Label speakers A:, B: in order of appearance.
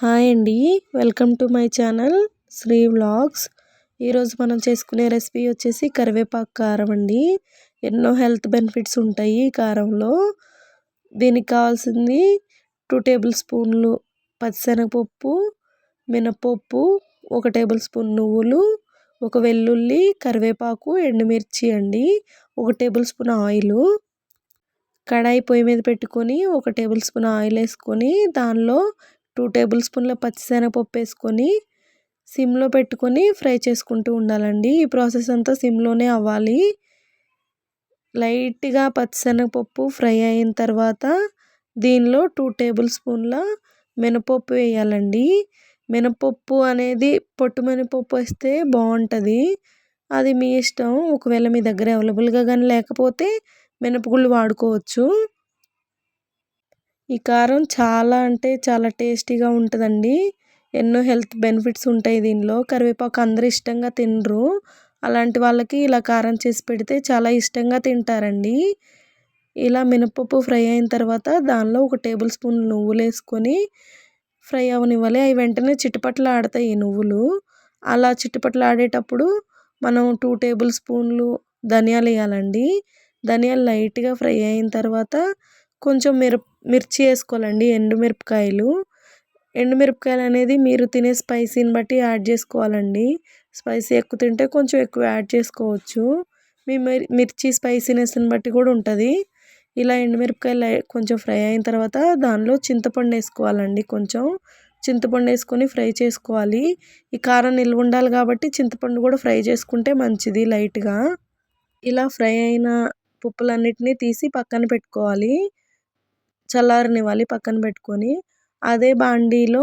A: Hi అండి. Welcome to my channel Sri vlogs. ఈరోజు మనం చేసుకునే రెసిపీ వచ్చేసి కరివేపాకు కారం అండి. ఎన్నో హెల్త్ బెనిఫిట్స్ ఉంటాయి ఈ కారంలో. దీనికి కావాల్సింది టూ టేబుల్ స్పూన్లు పచ్చిశనగపప్పు మినపప్పు ఒక టేబుల్ స్పూన్ నువ్వులు ఒక వెల్లుల్లి కరివేపాకు ఎండుమిర్చి అండి ఒక టేబుల్ స్పూన్ ఆయిల్. కడాయి పొయ్యి మీద పెట్టుకొని ఒక టేబుల్ స్పూన్ ఆయిల్ వేసుకొని దానిలో టూ టేబుల్ స్పూన్ల పచ్చిశనగపప్పు వేసుకొని సిమ్లో పెట్టుకొని ఫ్రై చేసుకుంటూ ఉండాలండి. ఈ ప్రాసెస్ అంతా సిమ్లోనే అవ్వాలి. లైట్గా పచ్చిశనగపప్పు ఫ్రై అయిన తర్వాత దీనిలో టూ టేబుల్ స్పూన్ల మినపప్పు వేయాలండి. మినపప్పు అనేది పొట్టు మినపప్పు వేస్తే బాగుంటుంది. అది మీ ఇష్టం. ఒకవేళ మీ దగ్గర అవైలబుల్గా కానీ లేకపోతే మినపగుళ్ళు వాడుకోవచ్చు. ఈ కారం చాలా అంటే చాలా టేస్టీగా ఉంటుందండి. ఎన్నో హెల్త్ బెనిఫిట్స్ ఉంటాయి దీనిలో. కరివేపాకు అందరూ ఇష్టంగా తినరు. అలాంటి వాళ్ళకి ఇలా కారం చేసి పెడితే చాలా ఇష్టంగా తింటారండి. ఇలా మినపప్పు ఫ్రై అయిన తర్వాత దానిలో ఒక టేబుల్ స్పూన్ నువ్వులు వేసుకొని ఫ్రై అవనివ్వాలి. అవి వెంటనే చిటపట్లు ఆడతాయి ఈ నువ్వులు. అలా చిటపట్లు ఆడేటప్పుడు మనం టూ టేబుల్ స్పూన్లు ధనియాలు వేయాలండి. ధనియాలు లైట్గా ఫ్రై అయిన తర్వాత కొంచెం మిరప మిర్చి వేసుకోవాలండి ఎండుమిరపకాయలు. ఎండుమిరపకాయలు అనేది మీరు తినే స్పైసీని బట్టి యాడ్ చేసుకోవాలండి. స్పైసీ ఎక్కువ తింటే కొంచెం ఎక్కువ యాడ్ చేసుకోవచ్చు. మీ మిర్చి స్పైసీనెస్ని బట్టి కూడా ఉంటుంది. ఇలా ఎండుమిరపకాయలు కొంచెం ఫ్రై అయిన తర్వాత దానిలో చింతపండు వేసుకోవాలండి కొంచెం. చింతపండు వేసుకొని ఫ్రై చేసుకోవాలి. ఈ కారం నిల్వ ఉండాలి కాబట్టి చింతపండు కూడా ఫ్రై చేసుకుంటే మంచిది లైట్గా. ఇలా ఫ్రై అయిన పప్పులన్నిటినీ తీసి పక్కన పెట్టుకోవాలి. చల్లారనివ్వాలి పక్కన పెట్టుకొని. అదే బాండీలో